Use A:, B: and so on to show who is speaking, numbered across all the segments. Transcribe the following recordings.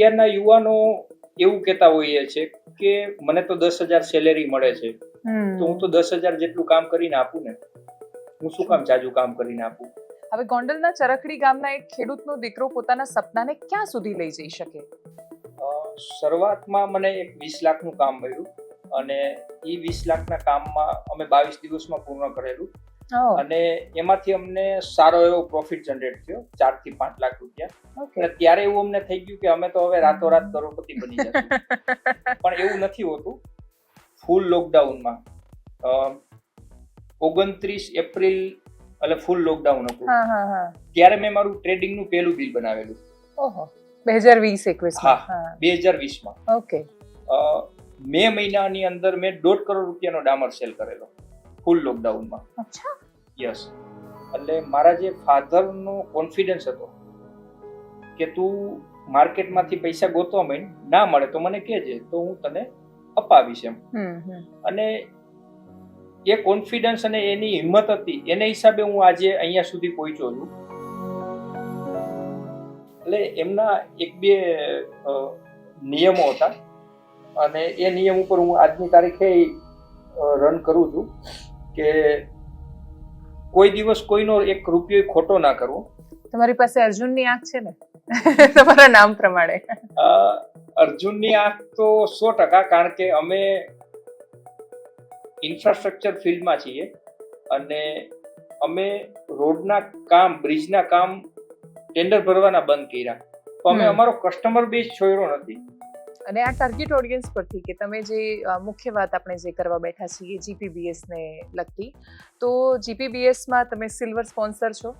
A: અત્યારના યુવાનો એવું કહેતા હોઈએ છે કે મને તો દસ હજાર સેલેરી મળે છે. તો હું તો દસ હજાર જેટલું કામ કરીને આપું ને. હું શું કામ જાજુ કામ કરીને આપું?
B: હવે ગોંડલના ચરખડી ગામના એક ખેડૂતનો દીકરો પોતાના સપનાને ક્યાં સુધી લઈ જઈ શકે?
A: શરૂઆતમાં મને એક વીસ લાખનું કામ મળ્યું અને એ વીસ લાખના કામમાં અમે બાવીસ દિવસમાં પૂર્ણ કરેલું. અને એમાંથી અમને સારો એવો પ્રોફિટ જનરેટ થયો ચારથી પાંચ લાખ રૂપિયા. અને ત્યારે એવું અમને થઈ ગયું કે અમે તો હવે રાતોરાત કરોડપતિ બની જશું. પણ એવું નથી હોતું. ફૂલ લોકડાઉનમાં ઓગણત્રીસ એપ્રિલ એટલે ફૂલ લોકડાઉન હતું. ત્યારે મેં મારું ટ્રેડિંગનું પહેલું બિલ બનાવેલું.
B: ઓહો. બે હજાર વીસ એકવીસ
A: હા.
B: હા.
A: બે હજાર વીસમાં.
B: ઓકે.
A: મે મહિનાની અંદર મેં દોઢ કરોડ રૂપિયાનો ડામર સેલ કરેલો. ફૂલ લોકડાઉનમાં
B: અચ્છા.
A: યસ. એટલે મારા જે ફાધરનો કોન્ફિડન્સ હતો કે તું માર્કેટમાંથી પૈસા ગોતવા માંડ ના મળે તો મને કહેજે તો હું તને અપાવીશ એમ. અને એ કોન્ફિડન્સ અને એની હિંમત હતી એને હિસાબે હું આજે અહીંયા સુધી પહોંચ્યો છું. એટલે એમના એક બે નિયમો હતા. અને એ નિયમ ઉપર હું આજની તારીખે રન કરું છું કે કોઈ દિવસ કોઈનો એક રૂપિયો ખોટો ના કરવો.
B: તમારી પાસે અર્જુનની આંખ છે ને? તમારા નામ પ્રમાણે.
A: અર્જુનની આંખ તો સો ટકા કારણ કે અમે ઇન્ફ્રાસ્ટ્રક્ચર ફિલ્ડમાં છીએ અને અમે રોડના કામ બ્રિજના કામ ટેન્ડર ભરવાના બંધ કર્યા. તો અમે અમારો કસ્ટમર બેઝ છોડ્યો નથી.
B: અને આ ટાર્ગેટ ઓડિયન્સ પરથી કે તમે જે મુખ્ય વાત આપણે જે કરવા બેઠા છીએ જીપીબીએસને લગતી તો જીપીબીએસમાં તમે સિલ્વર સ્પોન્સર છો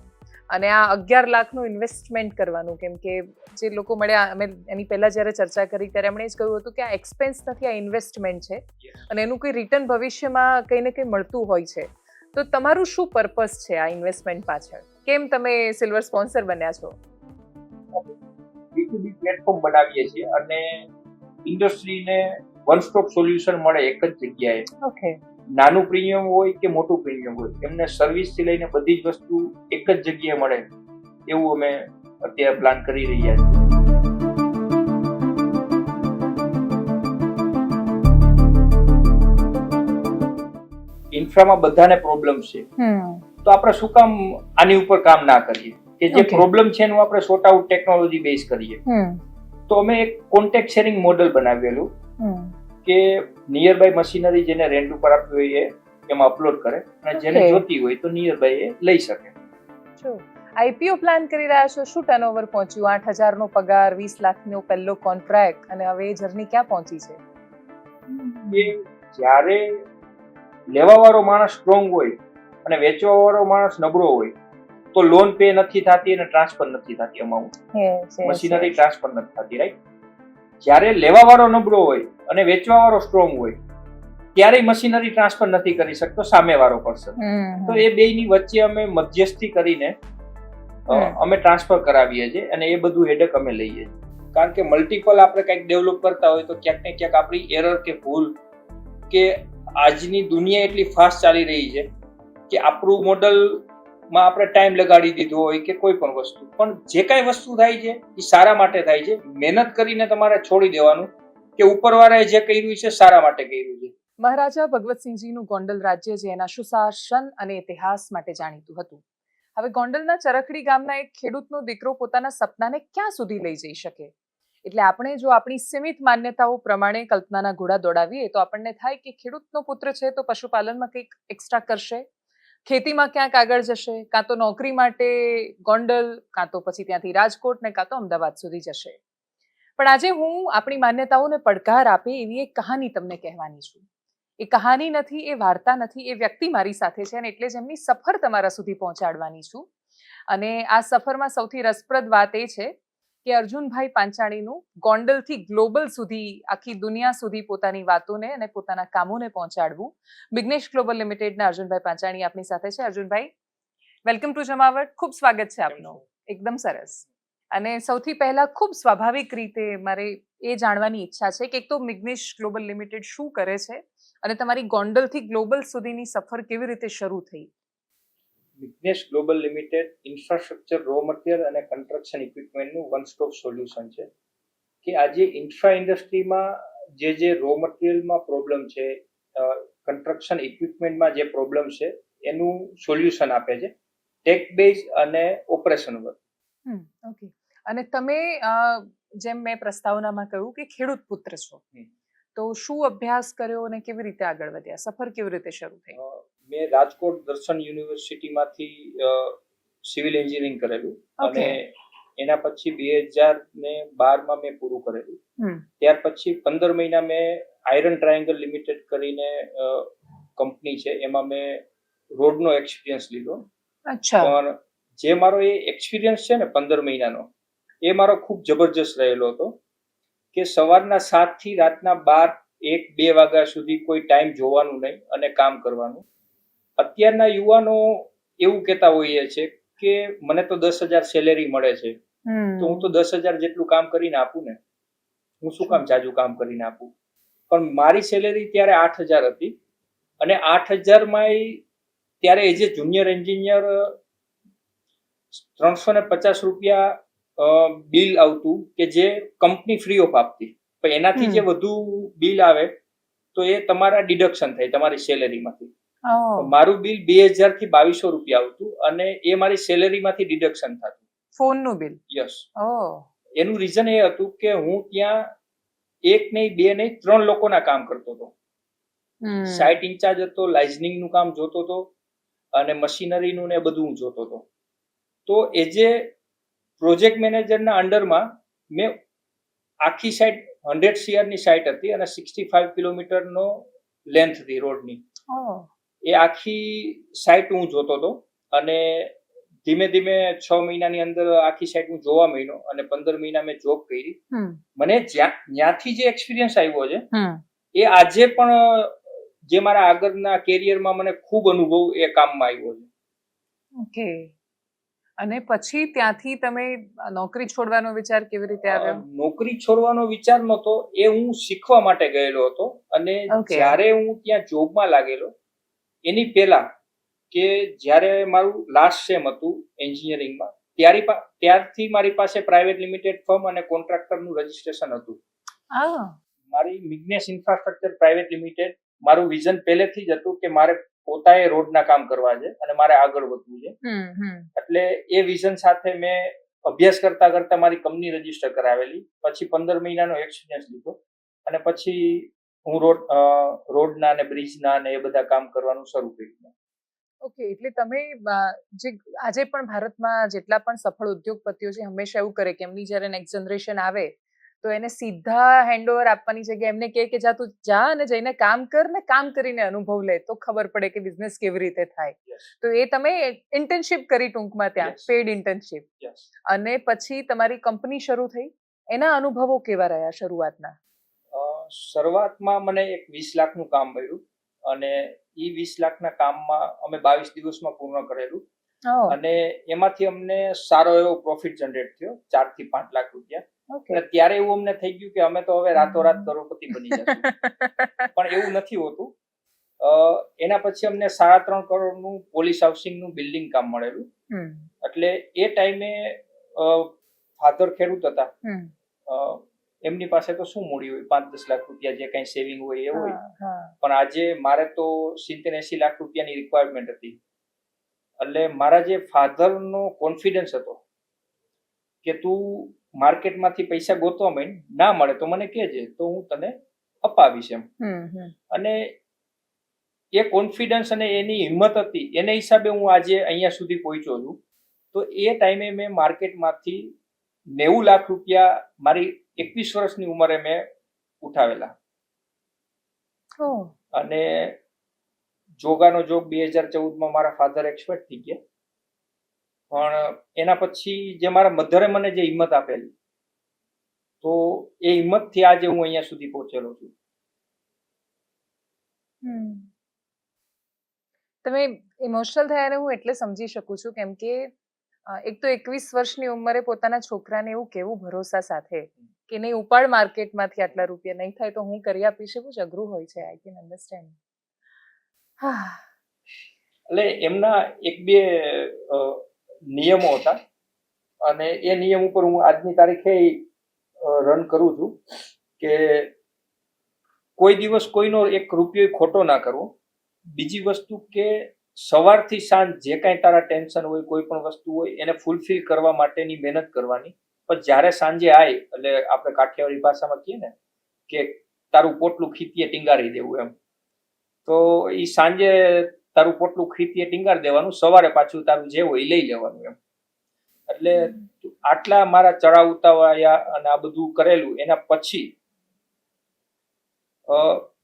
B: અને આ અગિયાર લાખનું ઇન્વેસ્ટમેન્ટ કરવાનું. કેમ કે જે લોકો મળ્યા અમે એની પહેલાં જ્યારે ચર્ચા કરી ત્યારે એમણે જ કહ્યું હતું કે આ એક્સપેન્સ નથી આ ઇન્વેસ્ટમેન્ટ છે અને એનું કોઈ રિટર્ન ભવિષ્યમાં કંઈ ને કંઈ મળતું હોય છે. તો તમારું શું પર્પસ છે આ ઇન્વેસ્ટમેન્ટ પાછળ? કેમ તમે સિલ્વર સ્પોન્સર બન્યા છો?
A: બી પ્લેટફોર્મ બનાવીએ છીએ અને ઇન્ડસ્ટ્રીને વન સ્ટોપ સોલ્યુશન મળે એક જ જગ્યાએ. નાનું પ્રીમિયમ હોય કે મોટું પ્રીમિયમ હોય એમને સર્વિસથી લઈને બધી જ વસ્તુ એક જ જગ્યાએ મળે. એવું અમે અત્યારે પ્લાન કરી રહ્યા છીએ. ઇન્ફ્રામાં બધાને પ્રોબ્લેમ છે. તો આપણે શું કામ આની ઉપર કામ ના કરીએ? કે જે પ્રોબ્લેમ છે એનું આપણે સોર્ટ આઉટ ટેકનોલોજી બેઝ કરીએ. તો અમે એક કોન્ટેક્ટ શેરિંગ મોડલ બનાવેલું કે નિયર બાય મશીનરી જેને રેન્ટ ઉપર આપવી હોય એ એમાં અપલોડ કરે. અને જેને જોતી હોય તો નિયર બાય એ લઈ શકે.
B: આઈપીઓ પ્લાન કરી રહ્યા છો શું ટર્નઓવર પહોંચ્યું? આઠ હજારનો પગાર વીસ લાખનો પહેલો કોન્ટ્રાક્ટ અને હવે એ જર્ની ક્યાં પહોંચી છે?
A: જ્યારે લેવા વાળો માણસ સ્ટ્રોંગ હોય અને વેચવા વાળો માણસ નબળો હોય તો લોન પે નથી થતી અને ટ્રાન્સફર નથી થતી અમાઉન્ટ મશીનરી ટ્રાન્સફર નથી થતી રાઈટ જ્યારે લેવા વાળો નબળો હોય અને વેચવા વાળો સ્ટ્રોંગ હોય ત્યારે મશીનરી ટ્રાન્સફર નથી કરી શકતો સામે વાળો પર્સન તો એ બેયની વચ્ચે અમે મધ્યસ્થી કરીને અમે ટ્રાન્સફર કરાવીએ છીએ અને એ બધું હેડક અમે લઈએ છીએ. કારણ કે મલ્ટિપલ આપણે કંઈક ડેવલપ કરતા હોય તો ક્યાંક ને ક્યાંક આપણી એરર કે ભૂલ કે આજની દુનિયા એટલી ફાસ્ટ ચાલી રહી છે કે આપણું મોડલમાં આપણે ટાઈમ લગાડી દીધો હોય કે કોઈ પણ વસ્તુ. પણ જે કાંઈ વસ્તુ થાય છે એ સારા માટે થાય છે. મહેનત કરીને તમારે છોડી દેવાનું કે ઉપરવાળાએ જે કર્યું છે, સારા માટે કર્યું છે.
B: મહારાજા ભગવતસિંહજીનું ગોંડલ રાજ્ય જે એના સુશાસન અને ઇતિહાસ માટે જાણીતું હતું. હવે ગોંડલના ચરખડી ગામના એક ખેડૂતનો દીકરો પોતાના સપનાને ક્યાં સુધી લઈ જઈ શકે? એટલે આપણે જો આપણી સીમિત માન્યતાઓ પ્રમાણે કલ્પનાના ઘોડા દોડાવીએ, તો આપણને થાય કે ખેડૂતનો પુત્ર છે તો પશુપાલનમાં કંઈક એક્સ્ટ્રા કરશે? ખેતીમાં ક્યાંક આગળ જશે? કાં તો નોકરી માટે ગોંડલ, કાં તો પછી ત્યાંથી રાજકોટ ને કાં તો અમદાવાદ સુધી જશે. પણ આજે હું આપણી માન્યતાઓને પડકાર આપે એવી એક કહાની તમને કહેવાની છું. એ કહાની નથી, એ વાર્તા નથી, એ વ્યક્તિ મારી સાથે છે અને એટલે જ એમની સફર તમારા સુધી પહોંચાડવાની છું. અને આ સફરમાં સૌથી રસપ્રદ વાત એ છે કે અર્જુનભાઈ પાંચાણીનું ગોંડલથી ગ્લોબલ સુધી આખી દુનિયા સુધી પોતાની વાતોને અને પોતાના કામોને પહોંચાડવું. બિગ્નેશ ગ્લોબલ લિમિટેડના અર્જુનભાઈ પાંચાણી આપની સાથે છે. અર્જુનભાઈ વેલકમ ટુ જમાવટ. ખૂબ સ્વાગત છે આપનું. એકદમ સરસ. અને સૌથી પહેલા ખૂબ સ્વાભાવિક રીતે મારે એ જાણવાની ઈચ્છા છે કે એક તો મિગ્નેશ ગ્લોબલ લિમિટેડ શું કરે છે અને તમારી ગોંડલથી ગ્લોબલ સુધીની સફર કેવી રીતે શરૂ થઈ?
A: Business global limited infrastructure raw material અને કન્સ્ટ્રક્શન ઇક્વિપમેન્ટનું વન સ્ટોપ સોલ્યુશન છે. કે આજે ઇન્ફ્રા ઇન્ડસ્ટ્રીમાં જે જે રો મટીરિયલમાં પ્રોબ્લેમ છે કન્સ્ટ્રક્શન ઇક્વિપમેન્ટમાં જે પ્રોબ્લેમ છે એનું સોલ્યુશન આપે છે. ટેક બેઝ અને ઓપરેશન વર્ક
B: ઓકે અને તમે જેમ મેં પ્રસ્તાવનામાં કહ્યું કે ખેડૂત પુત્ર છો. તો શું અભ્યાસ કર્યો અને કેવી રીતે આગળ વધ્યા? સફર કેવી રીતે શરૂ થઈ?
A: મેં રાજકોટ દર્શન યુનિવર્સિટીમાંથી સિવિલ એન્જિનિયરિંગ કરેલું. અને એના પછી બે હજાર ને બારમાં મેં પૂરું કરેલું. ત્યાર પછી પંદર મહિના મેં આયરન ટ્રાયંગલ લિમિટેડ કરીને કંપની છે. એમાં મેં રોડનો એક્સપિરિયન્સ લીધો. પણ જે મારો એ એક્સપિરિયન્સ છે ને પંદર મહિનાનો એ મારો ખૂબ જબરજસ્ત રહેલો હતો કે સવારના સાતથી રાતના બાર એક બે વાગ્યા સુધી કોઈ ટાઈમ જોવાનું નહીં અને કામ કરવાનું. અત્યારના યુવાનો એવું કહેતા હોઈએ છે કે મને તો દસ હજાર સેલેરી મળે છે. તો હું તો દસ હજાર જેટલું કામ કરીને આપું ને. હું શું કામ જાજુ કામ કરીને આપું? પણ મારી સેલેરી ત્યારે આઠ હજાર હતી અને આઠ હજારમાં ત્યારે એ જે જુનિયર એન્જિનિયર ત્રણસો ને પચાસ રૂપિયા બિલ આવતું કે જે કંપની ફ્રી ઓફ આપતી. પણ એનાથી જે. વધુ બિલ આવે તો એ તમારા ડિડક્શન થાય તમારી સેલેરીમાંથી મારું બિલ બે હજારથી બાવીસો રૂપિયા આવતું અને એ મારી સેલેરીમાંથી ડિડક્શન થતું.
B: ફોનનું બિલ?
A: યસ. એનું રીઝન એ હતું કે હું ત્યાં એક નહીં બે નહીં ત્રણ લોકોના કામ કરતો હતો. સાઇટ ઇન્ચાર્જ હતો લાઇઝનિંગનું કામ જોતો હતો અને મશીનરીનું ને બધું હું જોતો હતો. તો એઝ એ પ્રોજેક્ટ મેનેજરના અંડરમાં મેં આખી સાઇટ હંડ્રેડ સીઆરની સાઇટ હતી અને સિક્સટી ફાઈવ કિલોમીટરનો લેન્થ હતી રોડની. એ આખી સાઇટ હું જોતો હતો અને ધીમે ધીમે છ મહિનાની અંદર આખી સાઇટ હું જોવા મહિનો અને પંદર મહિના મેં જોબ કરી. મને જ્યાં ત્યાંથી જે એક્સપિરિયન્સ આવ્યો છે એ આજે પણ જે મારા આગળના કેરિયરમાં મને ખૂબ અનુભવ એ કામમાં આવ્યો છે.
B: ઓકે. અને પછી ત્યાંથી તમે નોકરી છોડવાનો વિચાર કેવી રીતે આવ્યો?
A: નોકરી છોડવાનો વિચાર નહોતો એ હું શીખવા માટે ગયેલો હતો અને જ્યારે હું ત્યાં જોબમાં લાગેલો એની પહેલા કે જ્યારે મારું લાસ્ટ સેમ હતું એન્જિનિયરિંગમાં ત્યારે ત્યારથી મારી પાસે પ્રાઇવેટ લિમિટેડ ફર્મ અને કોન્ટ્રાક્ટરનું રજીસ્ટ્રેશન હતું. મારી મિગ્નેસ ઇન્ફ્રાસ્ટ્રક્ચર પ્રાઇવેટ લિમિટેડ મારું વિઝન પહેલેથી જ હતું કે મારે પોતાએ રોડના કામ કરવા છે અને મારે આગળ વધવું છે. એટલે એ વિઝન સાથે મેં અભ્યાસ કરતા કરતા મારી કંપની રજિસ્ટર કરાવેલી. પછી પંદર મહિનાનો એક્સપિરિયન્સ લીધો અને પછી હું રોડ રોડના અને બ્રિજના અને એ બધા કામ કરવાનું શરૂ કર્યું.
B: ઓકે એટલે તમે જે આજે પણ ભારતમાં જેટલા પણ સફળ ઉદ્યોગપતિઓ છે હંમેશા એવું કરે કે એમની જ્યારે નેક્સ્ટ જનરેશન આવે તો એને સીધા હેન્ડઓવર આપવાની જગ્યાએ એમને કહે કે જા તું જા અને જઈને કામ કર ને કામ કરીને અનુભવ લે. તો ખબર પડે કે બિઝનેસ કેવી રીતે થાય. તો એ તમે ઇન્ટર્નશિપ કરી ટૂંકમાં ત્યાં. પેડ ઇન્ટર્નશિપ અને પછી તમારી કંપની શરૂ થઈ. એના અનુભવો કેવા રહ્યા શરૂઆતના?
A: શરૂઆતમાં મને એક વીસ લાખનું કામ મળ્યું અને એ વીસ લાખના કામમાં અમે બાવીસ દિવસમાં પૂર્ણ કરેલું. અને એમાંથી અમને સારો એવો પ્રોફિટ જનરેટ થયો ચારથી પાંચ લાખ રૂપિયા. ત્યારે એવું અમને થઈ ગયું કે અમે તો હવે રાતોરાત કરોડપતિ બની જશું. પણ એવું નથી હોતું. અ, એના પછી અમને સાડા ત્રણ કરોડનું પોલીસ હાઉસિંગનું બિલ્ડિંગ કામ મળેલું. એટલે એ ટાઈમે ફાધર ખેડૂત હતા. અ, એમની પાસે તો શું મૂડી હોય? પાંચ દસ લાખ રૂપિયા જે કઈ સેવિંગ હોય એ હોય. પણ આજે મારે તો સિત્તેર એસી લાખ રૂપિયાની રિક્વાયરમેન્ટ હતી. એટલે મારા જે ફાધરનો કોન્ફિડન્સ હતો કે તું માર્કેટમાંથી પૈસા ગોતવા માંડ ના મળે તો મને કહેજે તો હું તને અપાવીશ એમ. અને એ કોન્ફિડન્સ અને એની હિંમત હતી એને હિસાબે હું આજે અહીંયા સુધી પહોંચ્યો છું. તો એ ટાઈમે મેં માર્કેટમાંથી નેવું લાખ રૂપિયા મારી એકવીસ વર્ષની ઉંમરે મેં ઉઠાવેલા. અને જોગાનો જોગ બે હજાર ચૌદમાં મારા ફાધર એક્સપર્ટ થઈ ગયા. પણ એના પછી જે મારા મધરે મને જે હિંમત આપેલી તો એ હિંમતથી આજે હું અહીંયા સુધી પહોંચેલો છું.
B: હમ. તમે ઇમોશનલ થયાને હું એટલે સમજી શકું છું કેમ કે એક તો એકવીસ વર્ષની ઉંમરે પોતાના છોકરાને એવું કેવું ભરોસા સાથે કે નહીં, ઉપાડ માર્કેટમાંથી આટલા રૂપિયા નહીં થાય તો હું કરી આપીશ, એવું જ અઘરું હોય છે આઈ કેન અન્ડરસ્ટેન્ડ
A: એટલે એમના એક બે નિયમો હતા અને એ નિયમ ઉપર હું આજની તારીખે રન કરું છું કે કોઈ દિવસ કોઈનો એક રૂપિયો ખોટો ના કરવો. બીજી વસ્તુ કે સવારથી સાંજ જે કાંઈ તારા ટેન્શન હોય કોઈ પણ વસ્તુ હોય એને ફૂલફિલ કરવા માટેની મહેનત કરવાની. પણ જ્યારે સાંજે આય એટલે આપણે કાઠિયાવાડી ભાષામાં કહીએ ને કે તારું પોટલું ખીતીએ ટીંગારી દેવું એમ. તો એ સાંજે તારું પોટલું ખીતીએ ટીંગારી દેવાનું સવારે પાછું તારું જે હોય એ લઈ લેવાનું એમ. એટલે આટલા મારા ચડાવ ઉતાવળ્યા અને આ બધું કરેલું એના પછી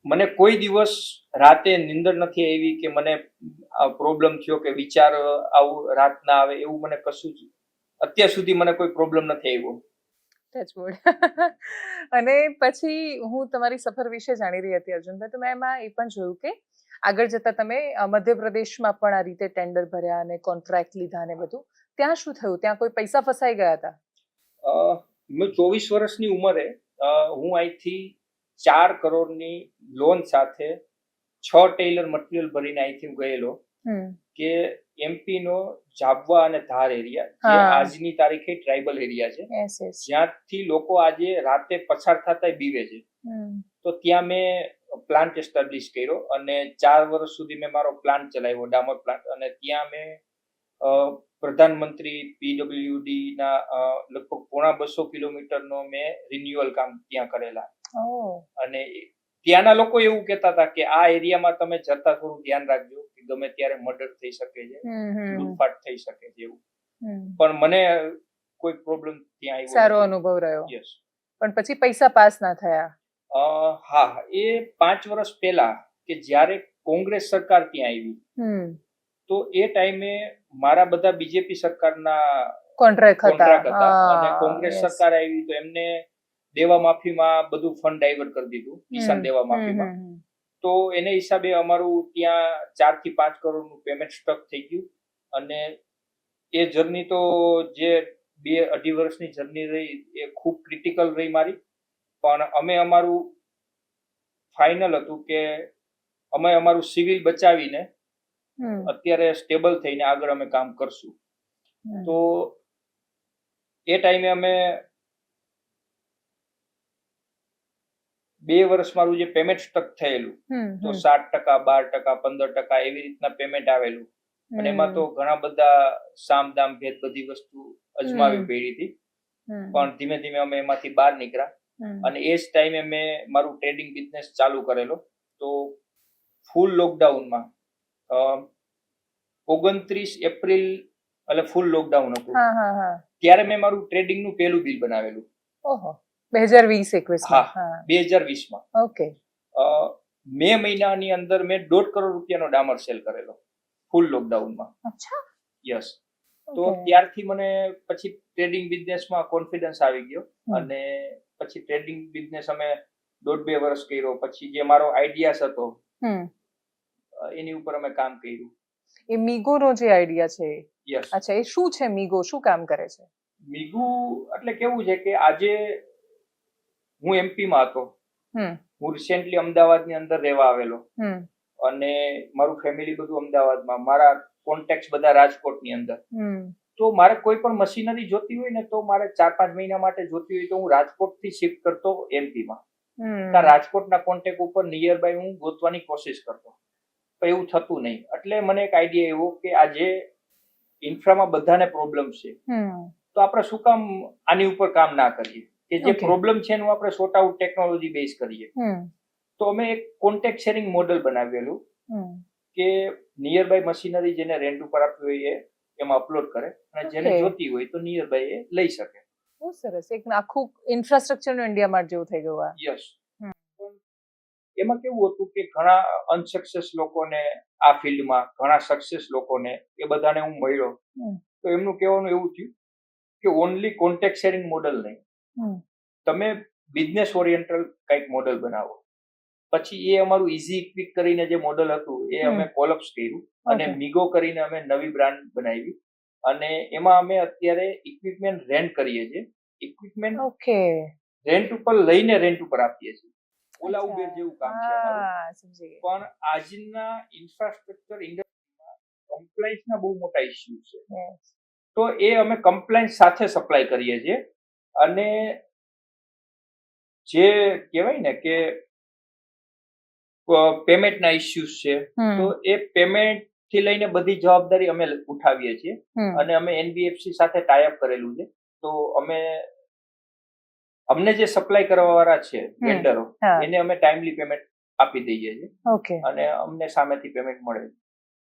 A: મને કોઈ દિવસ રાતે નિંદર નથી આવી કે મને પ્રોબ્લેમ થયો કે વિચાર આવું રાત ના આવે એવું મને કશું જ અત્યાર સુધી મને કોઈ પ્રોબ્લેમ નથી આવ્યો.
B: અને પછી હું તમારી સફર વિશે જાણી રહી હતી અર્જુનભાઈ તો મેં એમાં એ પણ જોયું કે આગળ જતા તમે મધ્યપ્રદેશમાં પણ આ રીતે ટેન્ડર ભર્યા અને કોન્ટ્રાક્ટ લીધા ને બધું. ત્યાં શું થયું? ત્યાં કોઈ પૈસા ફસાઈ ગયા હતા?
A: મેં ચોવીસ વર્ષની ઉંમરે હું અહીંથી ચાર કરોડની લોન સાથે છ ટેલર મટીરિયલ ભરીને અહીંથી હું ગયેલો કે એમપી નો જાબવા અને ધાર એરિયા જે આજની તારીખે ટ્રાઇબલ એરિયા છે. જ્યાંથી લોકો આજે રાતે પસાર થતા બીવે છે. તો ત્યાં મેં પ્લાન્ટ એસ્ટાબ્લિશ કર્યો અને ચાર વર્ષ સુધી મેં મારો પ્લાન્ટ ચલાવ્યો ડામર પ્લાન્ટ અને ત્યાં મેં પ્રધાનમંત્રી પીડબ્લ્યુડી ના લગભગ પોણા બસો કિલોમીટરનો મેં રિન્યુઅલ કામ ત્યાં કરેલા. અને ત્યાંના લોકો એવું કહેતા હતા કે આ એરિયામાં તમે જતા થોડું ધ્યાન રાખજો કે ગમે ત્યારે મર્ડર થઈ શકે છે લૂંટફાટ થઈ શકે છે એવું. પણ મને કોઈ પ્રોબ્લેમ ત્યાં આવ્યો
B: સારો અનુભવ રહ્યો.
A: યસ
B: પણ પછી પૈસા પાસ ના થયા.
A: હા એ પાંચ વર્ષ પહેલા કે જ્યારે કોંગ્રેસ સરકાર ત્યાં આવી. તો એ ટાઈમે મારા બધા બીજેપી સરકારના
B: કોન્ટ્રાક્ટ હતા.
A: અને કોંગ્રેસ સરકાર આવી તો એમને દેવા માફીમાં બધું ફંડ ડાયવર્ટ કરી દીધું કિસાન દેવા માફીમાં. તો એને હિસાબે અમારું ત્યાં ચારથી પાંચ કરોડનું પેમેન્ટ સ્ટક થઈ ગયું. અને એ જર્ની તો જે બે અઢી વર્ષની જર્ની રહી એ ખૂબ ક્રિટિકલ રહી મારી. પણ અમે અમારું ફાઇનલ હતું કે અમે અમારું સિવિલ બચાવીને અત્યારે સ્ટેબલ થઈને આગળ અમે કામ કરશું. તો એ ટાઈમે અમે બે વર્ષ મારું જે પેમેન્ટ સ્ટક થયેલું તો સાત ટકા બાર ટકા પંદર ટકા એવી રીતના પેમેન્ટ આવેલું. અને એમાં તો ઘણા બધા સામ દામ ભેદ બધી વસ્તુ અજમાવી પડી હતી. પણ ધીમે ધીમે અમે એમાંથી બહાર નીકળ્યા. અને એ જ ટાઈમે મેં મારું ટ્રેડિંગ બિઝનેસ ચાલુ કરેલો. તો ફૂલ લોકડાઉનમાં ઓગણત્રીસ એપ્રિલ એટલે ફૂલ લોકડાઉન હતું. ત્યારે મેં મારું ટ્રેડિંગનું પહેલું બિલ બનાવેલું.
B: ઓહો. બે હજાર વીસ એકવીસ
A: હા. બે હજાર વીસમાં.
B: ઓકે.
A: મે મહિનાની અંદર મેં દોઢ કરોડ રૂપિયાનો ડામર સેલ કરેલો ફૂલ લોકડાઉનમાં.
B: અચ્છા.
A: યસ. તો ત્યારથી મને પછી ટ્રેડિંગ બિઝનેસમાં કોન્ફિડન્સ આવી ગયો અને પછી ટ્રેડિંગ બિઝનેસ અમે દોઢ બે વર્ષ કર્યો. પછી જે મારો આઈડિયાસ હતો એની ઉપર અમે કામ કર્યું.
B: એ મીગોનો જે આઈડિયા છે.
A: યસ.
B: અચ્છા એ શું છે મિગો? શું કામ કરે છે?
A: મિગુ એટલે કેવું છે કે આજે હું એમપીમાં હતો. હું રિસેન્ટલી અમદાવાદની અંદર રહેવા આવેલો. અને મારું ફેમિલી બધું અમદાવાદમાં. મારા કોન્ટેક્ટ બધા રાજકોટની અંદર. તો મારે કોઈ પણ મશીનરી જોતી હોય ને તો મારે ચાર પાંચ મહિના માટે જોતી હોય તો હું રાજકોટથી શિફ્ટ કરતો એમપીમાં
B: હમ.
A: રાજકોટના કોન્ટેક્ટ ઉપર નિયર બાય હું ગોતવાની કોશિશ કરતો. પણ એવું થતું નહીં. એટલે મને એક આઈડિયા એવો કે આજે ઇન્ફ્રામાં બધાને પ્રોબ્લેમ છે. તો આપણે શું કામ આની ઉપર કામ ના કરીએ? કે જે પ્રોબ્લેમ છે એનું આપણે સોર્ટ આઉટ ટેકનોલોજી બેઝ કરીએ. તો અમે એક કોન્ટેક્ટ શેરિંગ મોડલ બનાવેલું કે નિયર બાય મશીનરી જેને રેન્ટ ઉપર આપવી હોય એ એમાં અપલોડ કરે અને જેને જોતી હોય તો નિયર બાય એ લઈ શકે.
B: બહુ સરસ. એક આખું ઇન્ફ્રાસ્ટ્રક્ચરનું ઇન્ડિયામાં જેવું થઈ ગયું આ.
A: યસ એમાં કેવું હતું કે ઘણા અનસક્સેસ લોકોને આ ફિલ્ડમાં ઘણા સક્સેસ લોકોને એ બધાને હું મળ્યો. તો એમનું કહેવાનું એવું થયું કે ઓનલી કોન્ટેક્ટ શેરિંગ મોડલ નહીં. તમે બિઝનેસ ઓરિએન્ટલ કંઈક મોડલ બનાવો. પછી એ અમારું ઇઝી ક્વિક કરીને જે મોડલ હતું એ. અમે કોલપ્સ કર્યું અને મિગો કરીને અમે નવી બ્રાન્ડ બનાવી. અને એમાં અમે અત્યારે ઇક્વિપમેન્ટ રેન્ટ કરીએ છીએ. ઇક્વિપમેન્ટ
B: ઓકે
A: રેન્ટ ઉપર લઈને રેન્ટ ઉપર આપીએ છીએ. ઓલા. ઉબેર જેવું કામ છે પણ આજના ઇન્ફ્રાસ્ટ્રક્ચર ઇન્ડસ્ટ્રીમાં કમ્પ્લાયન્સના બહુ મોટા ઇસ્યુ છે. તો એ અમે કમ્પ્લાયન્સ સાથે સપ્લાય કરીએ છીએ. અને જે કહેવાય ને કે પેમેન્ટના ઇસ્યુઝ છે તો એ પેમેન્ટથી લઈને બધી જવાબદારી અમે ઉઠાવીએ છીએ. અને અમે એનબીએફસી સાથે ટાઈઅપ કરેલું છે. તો અમે અમને જે સપ્લાય કરવા વાળા છે વેન્ડરો એને અમે ટાઈમલી પેમેન્ટ આપી દઈએ છીએ.
B: ઓકે.
A: અને અમને સામેથી પેમેન્ટ મળે છે.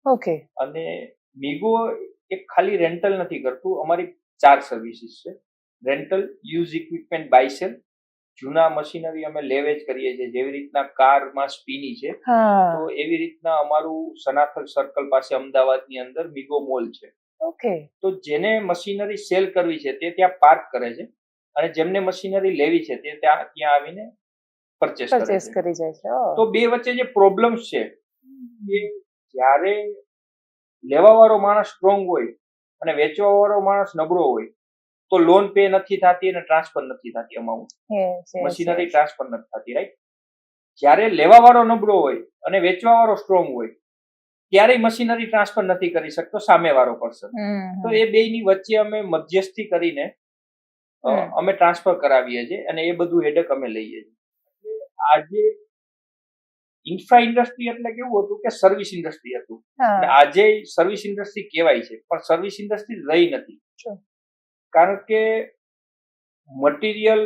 B: ઓકે.
A: અને મીગો એક ખાલી રેન્ટલ નથી કરતું અમારી ચાર સર્વિસીસ છે. રેન્ટલ યુઝ ઇક્વિપમેન્ટ બાયસેલ જૂના મશીનરી અમે લેવેજ કરીએ છીએ. જેવી રીતના કારમાં સ્પીની છે તો એવી રીતના અમારું સનાથલ સર્કલ પાસે અમદાવાદની અંદર મિગો મોલ છે.
B: ઓકે.
A: તો જેને મશીનરી સેલ કરવી છે તે ત્યાં પાર્ક કરે છે અને જેમને મશીનરી લેવી છે તે ત્યાં ત્યાં આવીને પરચેસ કરે
B: જાય છે
A: તો બે વચ્ચે જે પ્રોબ્લેમ્સ છે એ જ્યારે લેવા વાળો માણસ સ્ટ્રોંગ હોય અને વેચવા વાળો માણસ નબળો હોય તો લોન પે નથી થતી અને ટ્રાન્સફર નથી થતી અમાઉન્ટ મશીનરી ટ્રાન્સફર નથી થતી રાઈટ જ્યારે લેવા વાળો નબળો હોય અને વેચવા વાળો સ્ટ્રોંગ હોય ત્યારે મશીનરી ટ્રાન્સફર નથી કરી શકતો સામે વાળો પર્સન તો એ બે ની વચ્ચે અમે મધ્યસ્થી કરીને અમે ટ્રાન્સફર કરાવીએ છીએ અને એ બધું હેડક અમે લઈએ છીએ. આજે ઇન્ફ્રા ઇન્ડસ્ટ્રી એટલે કેવું હતું કે સર્વિસ ઇન્ડસ્ટ્રી હતું. આજે સર્વિસ ઇન્ડસ્ટ્રી કહેવાય છે પણ સર્વિસ ઇન્ડસ્ટ્રી રહી નથી. કારણ કે મટીરિયલ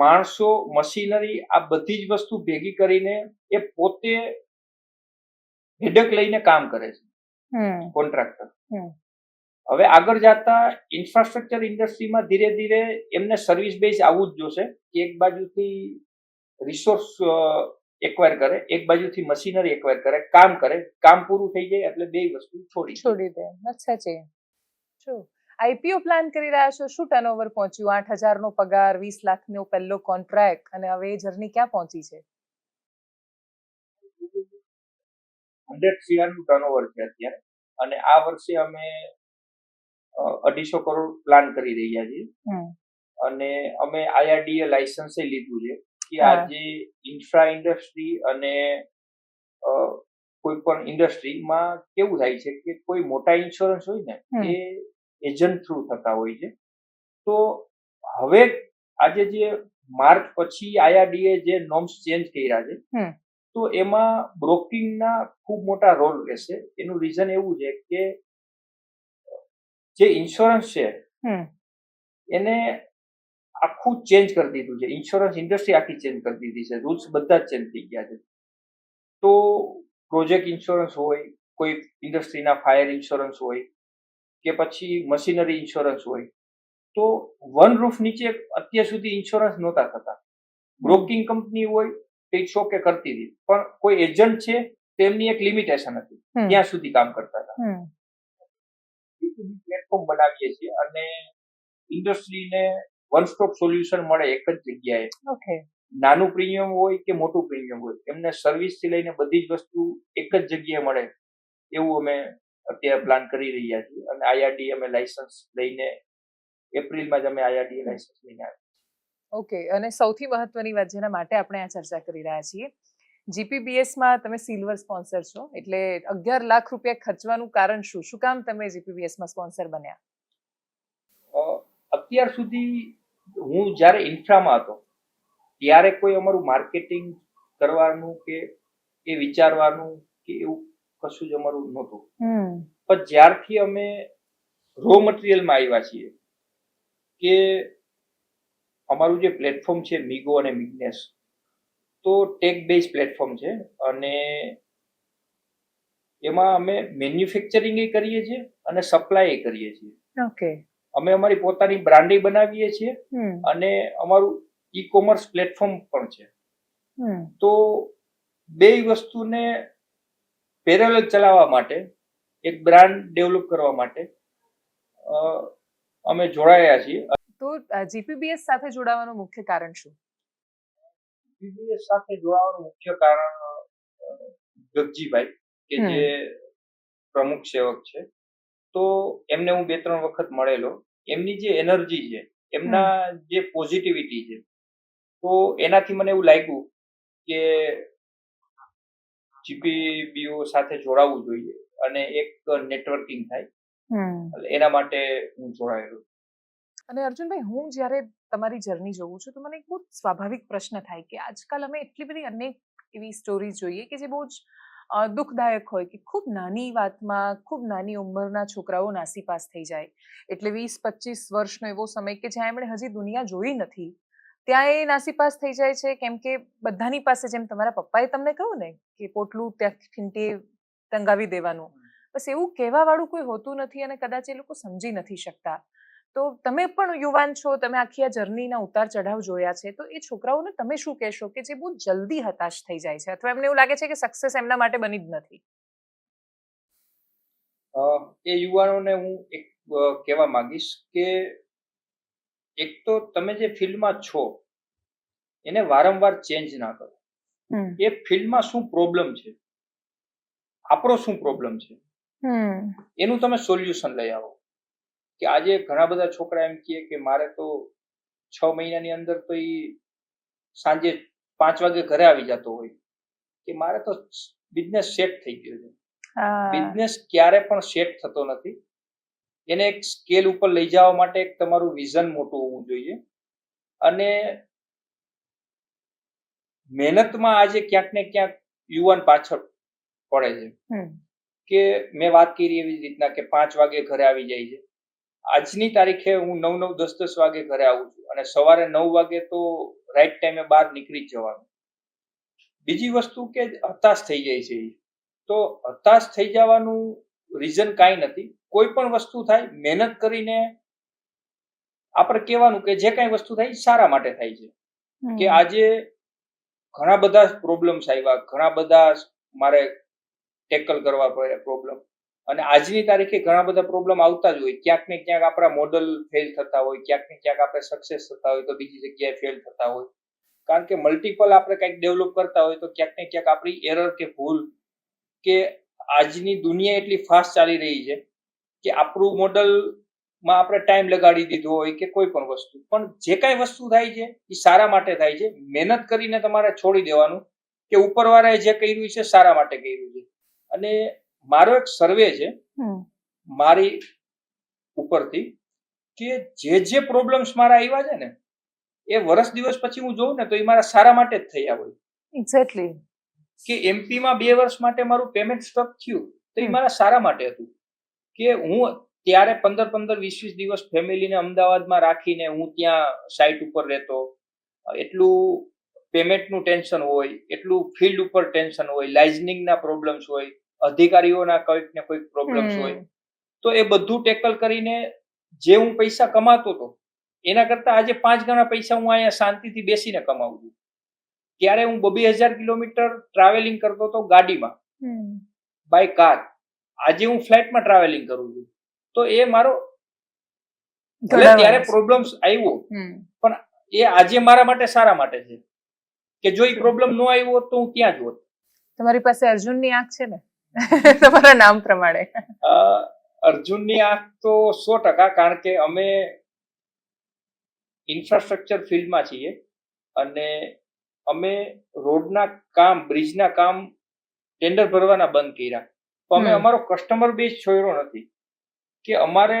A: માણસો મશીનરી આ બધી જ વસ્તુ ભેગી કરીને એ પોતે હેડક લઈને કામ કરે છે. કોન્ટ્રાક્ટર હવે આગળ જતા ઇન્ફ્રાસ્ટ્રક્ચર ઇન્ડસ્ટ્રીમાં ધીરે ધીરે એમને સર્વિસ બેઝ આવવું જ જોશે કે એક બાજુથી રિસોર્સ એક્વાયર કરે એક બાજુથી મશીનરી એક્વાયર કરે કામ કરે કામ પૂરું થઈ જાય એટલે બે વસ્તુ છોડી
B: છોડી દે. અચ્છા છે જો આઈપીઓ પ્લાન કરી રહ્યા છો શું ટર્નઓવર પહોંચ્યું? આઠ હજાર નો પગાર વીસ લાખ નો પહેલો કોન્ટ્રાક્ટ અને હવે એ જર્ની ક્યાં પહોંચી છે?
A: હંડ્રેડ સીઆરનું ટર્નઓવર છે અત્યારે. અને આ વર્ષે અમે અઢીસો કરોડ પ્લાન કરી રહ્યા છીએ. અને અમે આઈઆરડીએ લાયસન્સ લીધું છે કે આજે ઇન્ફ્રા ઇન્ડસ્ટ્રી અને કોઈ પણ ઇન્ડસ્ટ્રીમાં કેવું થાય છે કે કોઈ મોટા ઇન્સ્યોરન્સ હોય ને એ એજન્ટ થ્રુ થતા હોય છે. તો હવે આજે જે માર્ચ પછી આઈઆરડીએ જે નોર્મ્સ ચેન્જ કર્યા છે તો એમાં બ્રોકિંગના ખૂબ મોટા રોલ રહેશે. એનું રીઝન એવું છે કે જે ઇન્સ્યોરન્સ છે એને આખું ચેન્જ કરી દીધું છે. ઇન્સ્યોરન્સ ઇન્ડસ્ટ્રી આખી ચેન્જ કરી દીધી છે. રૂલ્સ બધા જ ચેન્જ થઈ ગયા છે. તો પ્રોજેક્ટ ઇન્સ્યોરન્સ હોય કોઈ ઇન્ડસ્ટ્રીના ફાયર ઇન્સ્યોરન્સ હોય કે પછી મશીનરી ઇન્સ્યોરન્સ હોય. તો વન રૂફ નીચે અત્યાર સુધી ઇન્સ્યોરન્સ નહોતા થતા. બ્રોકિંગ કંપની હોય તે શો કે કરતી હતી. પણ કોઈ એજન્ટ છે તેમની એક લિમિટેશન હતી. ત્યાં સુધી કામ કરતા હતા. પ્લેટફોર્મ બનાવીએ છીએ અને ઇન્ડસ્ટ્રીને વન સ્ટોપ સોલ્યુશન મળે એક જ જગ્યાએ. નાનું પ્રીમિયમ હોય કે મોટું પ્રીમિયમ હોય એમને સર્વિસથી લઈને બધી જ વસ્તુ એક જ જગ્યાએ મળે. એવું અમે અત્યારે પ્લાન કરી રહ્યા છીએ અને આઈઆરડી અમે લાયસન્સ લઈને એપ્રિલમાં જ અમે આઈઆરડી લાયસન્સ લઈને આવ્યા
B: ઓકે અને સૌથી મહત્વની વાત જેના માટે આપણે આ ચર્ચા કરી રહ્યા છીએ જીપીબીએસમાં તમે સિલ્વર સ્પોન્સર છો એટલે અગિયાર લાખ રૂપિયા ખર્ચવાનું કારણ શું? શું કામ તમે જીપીબીએસમાં સ્પોન્સર બન્યા?
A: અ, અત્યાર સુધી હું જ્યારે ઇન્ફ્રામાં હતો ત્યારે કોઈ અમારું માર્કેટિંગ કરવાનું કે એ વિચારવાનું કે એવું કશું જ અમારું નહોતું. પણ જ્યારથી અમે રો મટીરિયલમાં આવ્યા છીએ કે અમારું જે પ્લેટફોર્મ છે મિગો અને મિગનેસ તો ટેક બેઝ પ્લેટફોર્મ છે અને એમાં અમે મેન્યુફેક્ચરિંગ કરીએ છીએ અને સપ્લાય કરીએ છીએ.
B: ઓકે
A: અમે અમારી પોતાની બ્રાન્ડિંગ બનાવીએ છીએ અને અમારું ઈ કોમર્સ પ્લેટફોર્મ પણ છે. તો બે વસ્તુને પેરેલલ ચલાવવા માટે એક બ્રાન્ડ ડેવલપ કરવા માટે અમે જોડાયા છીએ.
B: તો જીપીબીએસ સાથે જોડાવાનું મુખ્ય કારણ શું?
A: જીપીબીએસ સાથે જોડાવાનું મુખ્ય કારણ ગગજીભાઈ કે જે પ્રમુખ સેવક છે. તો એમને હું બે ત્રણ વખત મળેલો. એમની જે એનર્જી છે એમના જે પોઝિટિવિટી છે તો એનાથી મને એવું લાગ્યું કે જીપીબીઓ સાથે જોડાવવું જોઈએ અને એક નેટવર્કિંગ થાય. એના માટે હું જોડાયેલો
B: અને અર્જુનભાઈ હું જ્યારે તમારી જર્ની જોઉં છું તો મને એક બહુ સ્વાભાવિક પ્રશ્ન થાય કે આજકાલ અમે એટલી બધી અનેક એવી સ્ટોરી જોઈએ કે જે બહુ જ દુઃખદાયક હોય કે ખૂબ નાની વાતમાં ખૂબ નાની ઉંમરના છોકરાઓ નાસીપાસ થઈ જાય. એટલે વીસ પચીસ વર્ષનો એવો સમય કે જ્યાં એમણે હજી દુનિયા જોઈ નથી. ત્યાં એ નાસીપાસ થઈ જાય છે, કેમ કે બધાની પાસે જેમ તમારા પપ્પાએ તમને કહ્યું ને કે પોટલું ત્યાં ખીંટે ટંગાવી દેવાનું. બસ એવું કહેવા વાળું કોઈ હોતું નથી અને કદાચ એ લોકો સમજી નથી શકતા. તો તમે પણ યુવાન છો, તમે આખી આ જર્નીના ઉતાર ચઢાવ જોયા છે, તો એ છોકરાઓને તમે શું કહેશો કે જે બહુ જલ્દી હતાશ થઈ જાય છે? અથવા એમને એવું લાગે છે કે સક્સેસ એમના માટે બની જ નથી?
A: એ યુવાનોને હું એક કહેવા માંગીશ કે એક તો તમે જે ફિલ્ડમાં છો એને વારંવાર ચેન્જ ના કરો. એ ફિલ્ડમાં શું પ્રોબ્લેમ છે? આપણો શું પ્રોબ્લેમ છે? એનું તમે સોલ્યુશન લઈ આવો. કે આજે ઘણા બધા છોકરા એમ કહે કે મારે તો છ મહિનાની અંદર તો એ સાંજે પાંચ વાગે ઘરે આવી જતો હોય. કે મારે તો બિઝનેસ સેટ થઈ ગયો છે. બિઝનેસ ક્યારે પણ સેટ થતો નથી. એને એક સ્કેલ ઉપર લઈ જવા માટે એક તમારું વિઝન મોટું હોવું જોઈએ. અને મહેનતમાં આજે ક્યાંક ને ક્યાંક યુવાન પાછળ પડે છે. કે મેં વાત કરી એવી રીતના કે પાંચ વાગે ઘરે આવી જાય છે. આજની તારીખે હું નવ નવ દસ દસ વાગે ઘરે આવું છું અને સવારે નવ વાગે તો રાઈટ ટાઈમે બહાર નીકળી જ જવાનું. બીજી વસ્તુ કે હતાશ થઈ જાય છે તો હતાશ થઈ જવાનું રીઝન કાંઈ નથી. કોઈ પણ વસ્તુ થાય મહેનત કરીને આપણે કહેવાનું કે જે કાંઈ વસ્તુ થાય સારા માટે થાય છે. કે આજે ઘણા બધા પ્રોબ્લેમ્સ આવ્યા ઘણા બધા મારે ટેકલ કરવા પડે પ્રોબ્લેમ અને આજની તારીખે ઘણા બધા પ્રોબ્લેમ આવતા જ હોય. ક્યાંક ને ક્યાંક આપણા મોડલ ફેલ થતા હોય ક્યાંક ને ક્યાંક આપણે સક્સેસ થતા હોય તો બીજી જગ્યાએ ફેલ થતા હોય. કારણ કે મલ્ટિપલ આપણે કંઈક ડેવલપ કરતા હોય તો ક્યાંક ને ક્યાંક આપણી એરર કે ભૂલ કે આજની દુનિયા એટલી ફાસ્ટ ચાલી રહી છે કે આપણું મોડલમાં આપણે ટાઈમ લગાડી દીધો હોય કે કોઈ પણ વસ્તુ. પણ જે કાંઈ વસ્તુ થાય છે એ સારા માટે થાય છે. મહેનત કરીને તમારે છોડી દેવાનું કે ઉપરવાળાએ જે કર્યું છે સારા માટે કર્યું છે. અને મારો એક સર્વે છે મારી ઉપરથી કે જે જે પ્રોબ્લેમ્સ મારા આવ્યા છે ને એ વર્ષ દિવસ પછી હું જોઉં ને તો એ મારા સારા માટે જ થયા હોય.
B: એક્ઝેક્ટલી
A: કે એમપીમાં બે વર્ષ માટે મારું પેમેન્ટ સ્ટક થયું તો એ મારા સારા માટે હતું. કે હું ત્યારે પંદર પંદર વીસ વીસ દિવસ ફેમિલીને અમદાવાદમાં રાખીને હું ત્યાં સાઇટ ઉપર રહેતો. એટલું પેમેન્ટનું ટેન્શન હોય એટલું ફિલ્ડ ઉપર ટેન્શન હોય લાઇઝનિંગના પ્રોબ્લેમ્સ હોય અધિકારીઓના કોઈક ને કોઈક પ્રોબ્લેમ્સ હોય. તો એ બધું ટેકલ કરીને જે હું પૈસા કમાતો હતો એના કરતા આજે પાંચ ગણા પૈસા હું અહીંયા શાંતિથી બેસીને કમાવું છું. ત્યારે હું બબી હજાર કિલોમીટર ટ્રાવેલિંગ કરતો હતો ગાડીમાં. બાય કાર આજે હું ફ્લાઇટમાં ટ્રાવેલિંગ કરું છું. તો એ મારો ત્યારે પ્રોબ્લેમ્સ આવ્યો. પણ એ આજે મારા માટે સારા માટે છે. કે જો એ પ્રોબ્લેમ ન આવ્યો હોત તો હું જ હોત
B: તમારી પાસે અર્જુનની આંખ છે ને? તમારા નામ પ્રમાણે.
A: અ, અર્જુનની આંખ તો સો ટકા કારણ કે અમે ઇન્ફ્રાસ્ટ્રક્ચર ફિલ્ડમાં છીએ. અને અમે રોડના કામ બ્રિજના કામ ટેન્ડર ભરવાના બંધ કર્યા. તો અમે અમારો કસ્ટમર બેઝ છોડ્યો નથી. કે અમારે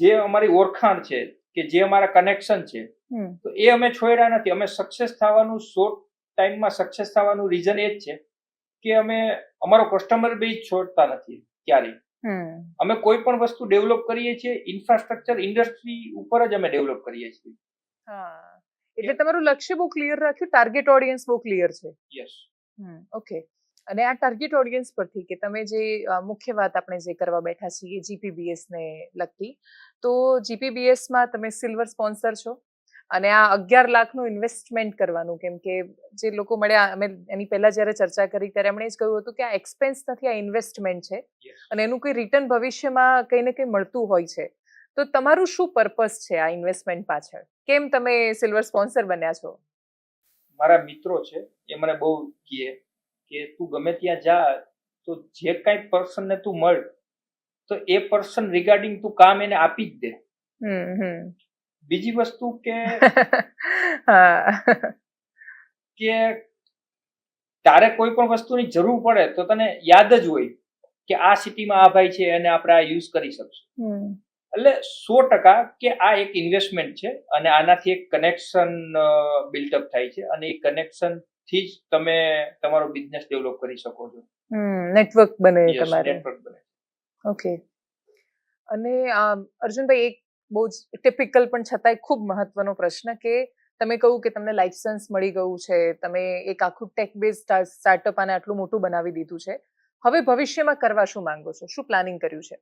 A: જે અમારી ઓળખાણ છે કે જે અમારા કનેક્શન છે તો એ અમે છોડ્યા નથી. અમે સક્સેસ થવાનું શોર્ટ ટાઈમમાં સક્સેસ થવાનું રીઝન એ જ છે કે અમે અમારો કસ્ટમર બેઝ છોડતા નથી ક્યારેય. અમે કોઈ પણ વસ્તુ ડેવલપ કરીએ છીએ ઇન્ફ્રાસ્ટ્રક્ચર ઇન્ડસ્ટ્રી ઉપર જ અમે ડેવલપ કરીએ છીએ.
B: એટલે તમારું લક્ષ્ય બહુ ક્લિયર રાખ્યું ટાર્ગેટ ઓડિયન્સ બહુ ક્લિયર છે.
A: યસ
B: ઓકે અને આ ટાર્ગેટ ઓડિયન્સ પરથી કે તમે જે મુખ્ય વાત આપણે જે કરવા બેઠા છીએ જીપીબીએસ ને લગતી તો જીપીબીએસમાં તમે સિલ્વર સ્પોન્સર છો. અને આ અગિયાર લાખનું ઇન્વેસ્ટમેન્ટ કરવાનું કેમ કે જે લોકો મળ્યા અમે એની પહેલા જ્યારે ચર્ચા કરી ત્યારે એમણે જ કહ્યું હતું કે આ એક્સપેન્સ નથી આ ઇન્વેસ્ટમેન્ટ છે. અને એનું કોઈ રિટર્ન ભવિષ્યમાં કંઈ ને કંઈ મળતું હોય છે. તો તમારું શું પર્પસ છે આ ઇન્વેસ્ટમેન્ટ પાછળ? કેમ તમે સિલ્વર સ્પોન્સર બન્યા છો?
A: મારા મિત્રો છે એ મને બહુ કહે કે તું ગમે ત્યાં જા તો જે કાંઈ પર્સનને તું મળ તો એ પર્સન રિગાર્ડિંગ તું કામ એને આપી જ દે. બીજી વસ્તુ કે કે તારે કોઈ પણ વસ્તુની જરૂર પડે તો તને યાદ જ હોય કે આ સિટીમાં આ ભાઈ છે એને આપણે આ યુઝ કરી શકશું. એટલે સો ટકા કે આ એક ઇન્વેસ્ટમેન્ટ છે અને આનાથી એક કનેક્શન બિલ્ડઅપ થાય છે અને એ કનેક્શનથી જ તમે તમારો બિઝનેસ ડેવલપ કરી શકો છો.
B: નેટવર્ક બને તમારે.
A: નેટવર્ક બને.
B: ઓકે અને અર્જુનભાઈ એક બહુ જ ટિપિકલ પણ છતાંય ખૂબ મહત્વનો પ્રશ્ન કે તમે કહ્યું કે તમને લાઇસન્સ મળી ગયું છે તમે એક આખું ટેક બેઝ સ્ટાર્ટઅપ આને આટલું મોટું બનાવી દીધું છે. હવે ભવિષ્યમાં કરવા શું માંગો છો? શું પ્લાનિંગ કર્યું છે?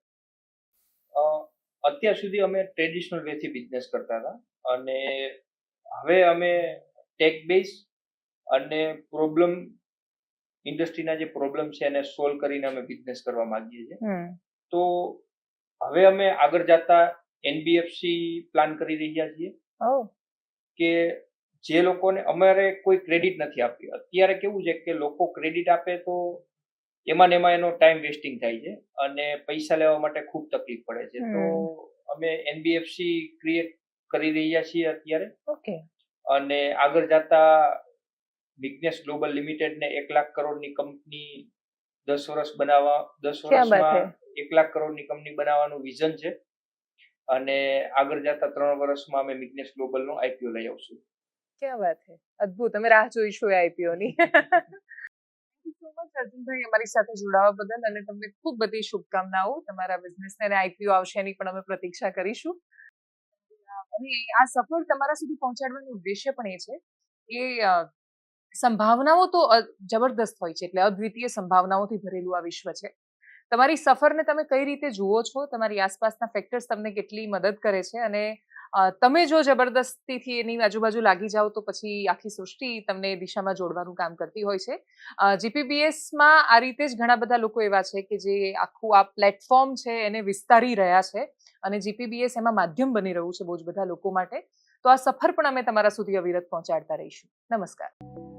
A: અ, અત્યાર સુધી અમે ટ્રેડિશનલ વેથી બિઝનેસ કરતા હતા. અને હવે અમે ટેક બેઝ અને પ્રોબ્લેમ ઇન્ડસ્ટ્રીના જે પ્રોબ્લેમ છે એને સોલ્વ કરીને અમે બિઝનેસ કરવા માંગીએ છીએ. તો હવે અમે આગળ જતા એનબીએફસી પ્લાન કરી રહ્યા છીએ કે જે લોકોને અમારે કોઈ ક્રેડિટ નથી આપી અત્યારે કેવું છે કે લોકો ક્રેડિટ આપે તો એમાં ને એમાં એનો ટાઈમ વેસ્ટિંગ થાય છે અને પૈસા લેવા માટે ખૂબ તકલીફ પડે છે. તો અમે એનબીએફસી ક્રિએટ કરી રહ્યા છીએ અત્યારે.
B: ઓકે
A: અને આગળ જતા બિઝનેસ ગ્લોબલ લિમિટેડ ને એક લાખ કરોડની કંપની દસ વર્ષ બનાવવા દસ વર્ષમાં એક લાખ કરોડની કંપની બનાવવાનું વિઝન છે. અને આગળ જતા ત્રણ વર્ષમાં અમે બિઝનેસ ગ્લોબલ નો આઈપીઓ લઈ આવશું.
B: ક્યાં વાત છે અદ્ભુત. અમે રાહ જોઈશું આઈપીઓ ની. અર્જુનભાઈ. અમારી સાથે જોડાવા બદલ અને તમને ખૂબ બધી શુભકામનાઓ. તમારા બિઝનેસને અને આઈપીઓ આવશે એની પણ અમે પ્રતીક્ષા કરીશું. અને આ સફળ તમારા સુધી પહોંચાડવાનો ઉદ્દેશ્ય પણ એ છે કે સંભાવનાઓ તો જબરદસ્ત હોય છે એટલે અદ્વિતીય સંભાવનાઓથી ભરેલું આ વિશ્વ છે. તમારી સફરને તમે કઈ રીતે જુઓ છો? તમારી આસપાસના ફેક્ટર્સ તમને કેટલી મદદ કરે છે? અને તમે જો જબરદસ્તીથી એની આજુબાજુ લાગી જાઓ તો પછી આખી સૃષ્ટિ તમને દિશામાં જોડવાનું કામ કરતી હોય છે. જીપીબીએસમાં આ રીતે જ ઘણા બધા લોકો એવા છે કે જે આખું આ પ્લેટફોર્મ છે એને વિસ્તારી રહ્યા છે અને જીપીબીએસ એમાં માધ્યમ બની રહ્યું છે બહુ જ બધા લોકો માટે. તો આ સફર પણ અમે તમારા સુધી અવિરત પહોંચાડતા રહીશું. નમસ્કાર.